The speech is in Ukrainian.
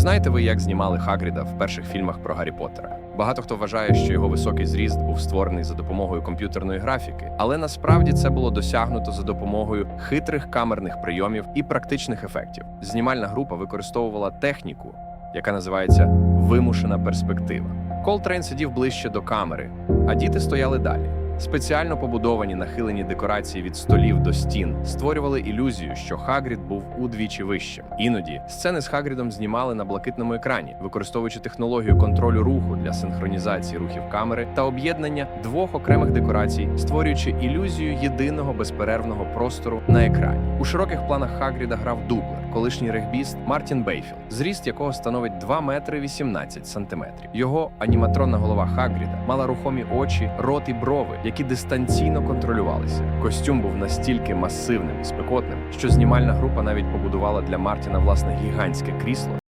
знаєте ви, як знімали Хагріда в перших фільмах про Гаррі Поттера? Багато хто вважає, що його високий зріст був створений за допомогою комп'ютерної графіки, але насправді це було досягнуто за допомогою хитрих камерних прийомів і практичних ефектів. Знімальна група використовувала техніку, яка називається вимушена перспектива. Колтрейн сидів ближче до камери, а діти стояли далі. Спеціально побудовані нахилені декорації від столів до стін створювали ілюзію, що Хагрід був удвічі вище. Іноді сцени з Хагрідом знімали на блакитному екрані, використовуючи технологію контролю руху для синхронізації рухів камери та об'єднання двох окремих декорацій, створюючи ілюзію єдиного безперервного простору на екрані. У широких планах Хагріда грав дублер, колишній регбіст Мартін Бейфілд, зріст якого становить 2 метри 18 сантиметрів. Його аніматронна голова Хагріда мала рухомі очі, рот і брови, які дистанційно контролювалися. Костюм був настільки масивним і спекотним, що знімальна група навіть побудувала для Мартіна власне гігантське крісло,